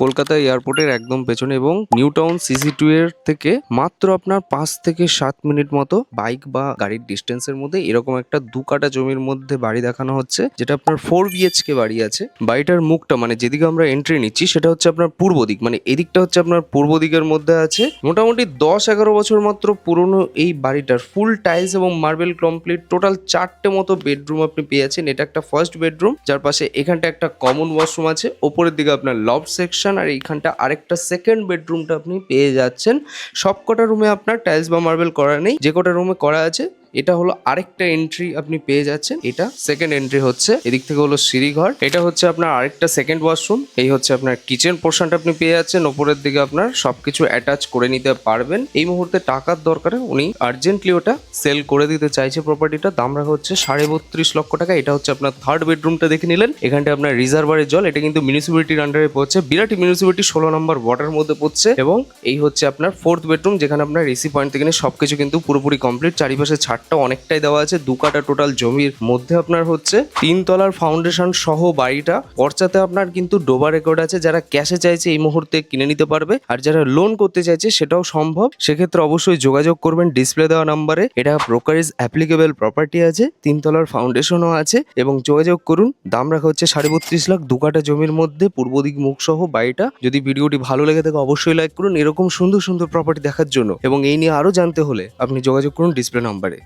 কলকাতা এয়ারপোর্টের একদম পেছনে এবং নিউ টাউন সিসি টু এর থেকে মাত্র আপনার পাঁচ থেকে সাত মিনিট মতো বাইক বা গাড়ির ডিস্টেন্সের মধ্যে এরকম একটা দু কাটা জমির মধ্যে বাড়ি দেখানো হচ্ছে, যেটা আপনার ফোর বিএচকে বাড়ি আছে। বাড়িটার মুখটা মানে যেদিকে আমরা এন্ট্রি নিচ্ছি, সেটা হচ্ছে আপনার পূর্ব দিক মানে এদিকটা হচ্ছে আপনার পূর্ব দিকের মধ্যে আছে। মোটামুটি দশ এগারো বছর মাত্র পুরনো এই বাড়িটার ফুল টাইলস এবং মার্বেল কমপ্লিট টোটাল চারটে মতো বেডরুম আপনি পেয়ে এটা একটা ফার্স্ট বেডরুম যার পাশে এখানটা একটা কমন ওয়াশরুম আছে। ওপরের দিকে আপনার লব সেকশন আর এইখানটা আরেকটা সেকেন্ড বেডরুমটা আপনি পেয়ে যাচ্ছেন। সব কটা রুমে আপনার টাইলস বা মার্বেল করা নেই। যে কটা রুমে করা আছে এটা হলো আরেকটা এন্ট্রি আপনি পেয়ে যাচ্ছেন। এটা সেকেন্ড এন্ট্রি হচ্ছে। এদিক থেকে হলো সিঁড়িঘর। এটা হচ্ছে আপনার আরেকটা সেকেন্ড ওয়াশরুম এই হচ্ছে আপনার কিচেন পোর্শনটা আপনি পেয়ে যাচ্ছেন। ওপরের দিকে আপনার সবকিছু অ্যাটাচ করে নিতে পারবেন। এই মুহূর্তে টাকার দরকারে উনি আর্জেন্টলি ওটা সেল করে দিতে চাইছে প্রপার্টিটা দাম রাখা হচ্ছে সাড়ে বত্রিশ লক্ষ টাকা। এটা হচ্ছে আপনার থার্ড বেডরুমটা দেখে নিলেন। এখানটা আপনার রিজার্ভারের জল। এটা কিন্তু মিউনিসিপ্যালিটির আন্ডারে পড়ছে। বিরাটি মিউনিসিপ্যালিটি ষোলো নম্বর ওয়াটার মধ্যে পড়ছে। এবং এই হচ্ছে আপনার ফোর্থ বেডরুম যেখানে আপনার এসি পয়েন্ট থেকে সবকিছু কিন্তু পুরোপুরি কমপ্লিট চারিপাশে ছাদটা অনেকটাই দেওয়া আছে, দু কাটা টোটাল জমির মধ্যে আপনার হচ্ছে। তিন তলার ফাউন্ডেশন সহ বাড়িটা, পর্চাতে আপনার কিন্তু ডোবা রেকর্ড আছে, যারা ক্যাশে চাইছে এই মুহূর্তে কিনে নিতে পারবে, আর যারা লোন করতে চাইছে সেটাও সম্ভব। সেক্ষেত্রে অবশ্যই যোগাযোগ করবেন ডিসপ্লে দেওয়া নাম্বারে। এটা ব্রোকারেজ অ্যাপ্লিকেবল প্রপার্টি আছে তিন তিনতলার ফাউন্ডেশনও আছে, এবং যোগাযোগ করুন। দাম রাখা হচ্ছে সাড়ে বত্রিশ লাখ, দু কাটা জমির মধ্যে, পূর্ব দিক মুখ সহ বাড়িটা। যদি ভিডিওটি ভালো লেগে থাকে, অবশ্যই লাইক করুন। এরকম সুন্দর সুন্দর প্রপার্টি দেখার জন্য। এবং এই নিয়ে আরও জানতে হলে আপনি যোগাযোগ করুন ডিসপ্লে নাম্বারে।